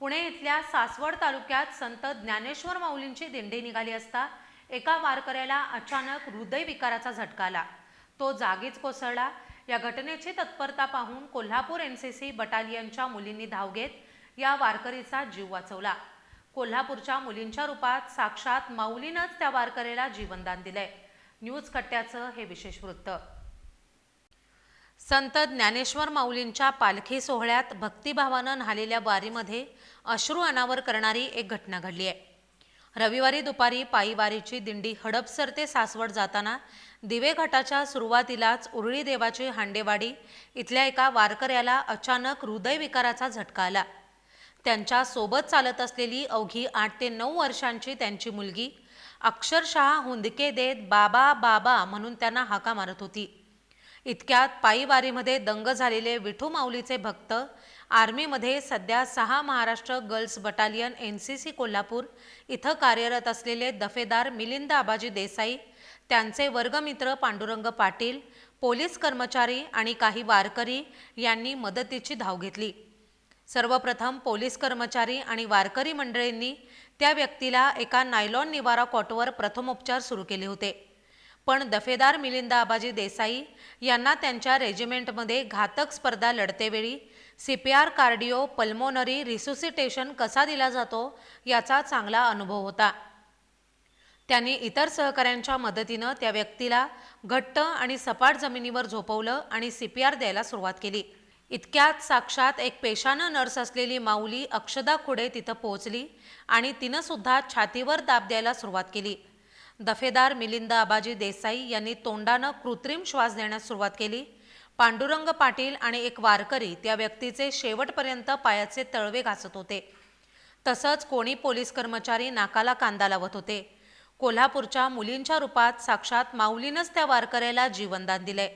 पुणे इथल्या सासवड तालुक्यात संत ज्ञानेश्वर माऊलींची दिंडी निघाली असता एका वारकऱ्याला अचानक हृदयविकाराचा झटका आला. तो जागीच कोसळला. या घटनेची तत्परता पाहून कोल्हापूर एन सी सी बटालियनच्या मुलींनी धाव घेत या वारकरीचा जीव वाचवला. कोल्हापूरच्या मुलींच्या रूपात साक्षात माऊलीनंच त्या वारकऱ्याला जीवनदान दिलंय. न्यूज कट्ट्याचं हे विशेष वृत्त. संत ज्ञानेश्वर माऊलींच्या पालखी सोहळ्यात भक्तिभावानं न्हालेल्या वारीमध्ये अश्रू अनावर करणारी एक घटना घडली आहे. रविवारी दुपारी पायी वारीची दिंडी हडपसर ते सासवड जाताना दिवे घाटाच्या सुरुवातीलाच उरळी देवाची हांडेवाडी इथल्या एका वारकऱ्याला अचानक हृदयविकाराचा झटका आला. त्यांच्यासोबत चालत असलेली अवघी आठ ते नऊ वर्षांची त्यांची मुलगी अक्षरशः हुंदके देत बाबा बाबा म्हणून त्यांना हाका मारत होती. इतक्यात पायीवारीमध्ये दंग झालेले विठू माऊलीचे भक्त. आर्मीमध्ये सध्या सहा Maharashtra girls battalion N C C Kolhapur इथं कार्यरत असलेले दफेदार मिलिंद आबाजी देसाई त्यांचे वर्गमित्र पांडुरंग पाटील पोलीस कर्मचारी आणि काही वारकरी यांनी मदतीची धाव घेतली. सर्वप्रथम पोलीस कर्मचारी आणि वारकरी मंडळींनी त्या व्यक्तीला एका नायलॉन निवारा कॉटवर प्रथमोपचार सुरू केले होते. पण दफेदार मिलिंद आबाजी देसाई यांना त्यांच्या रेजिमेंटमध्ये घातक स्पर्धा लढतेवेळी C P R cardio pulmonary resuscitation कसा दिला जातो याचा चांगला अनुभव होता. त्यांनी इतर सहकाऱ्यांच्या मदतीनं त्या व्यक्तीला घट्ट आणि सपाट जमिनीवर झोपवलं आणि सी पी आर द्यायला सुरुवात केली. इतक्यात साक्षात एक पेशानं नर्स असलेली माऊली अक्षदा खुडे तिथं पोहोचली आणि तिनं सुद्धा छातीवर दाब द्यायला सुरुवात केली. दफेदार मिलिंद आबाजी देसाई यांनी तोंडानं कृत्रिम श्वास देण्यास सुरुवात केली. पांडुरंग पाटील आणि एक वारकरी त्या व्यक्तीचे शेवटपर्यंत पायाचे तळवे घासत होते. तसंच कोणी पोलीस कर्मचारी नाकाला कांदा लावत होते. कोल्हापूरच्या मुलींच्या रूपात साक्षात माऊलीनंच त्या वारकऱ्याला जीवनदान दिले.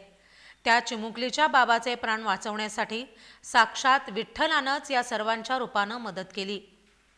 त्या चिमुकलीच्या बाबाचे प्राण वाचवण्यासाठी साक्षात विठ्ठलानंच या सर्वांच्या रूपानं मदत केली.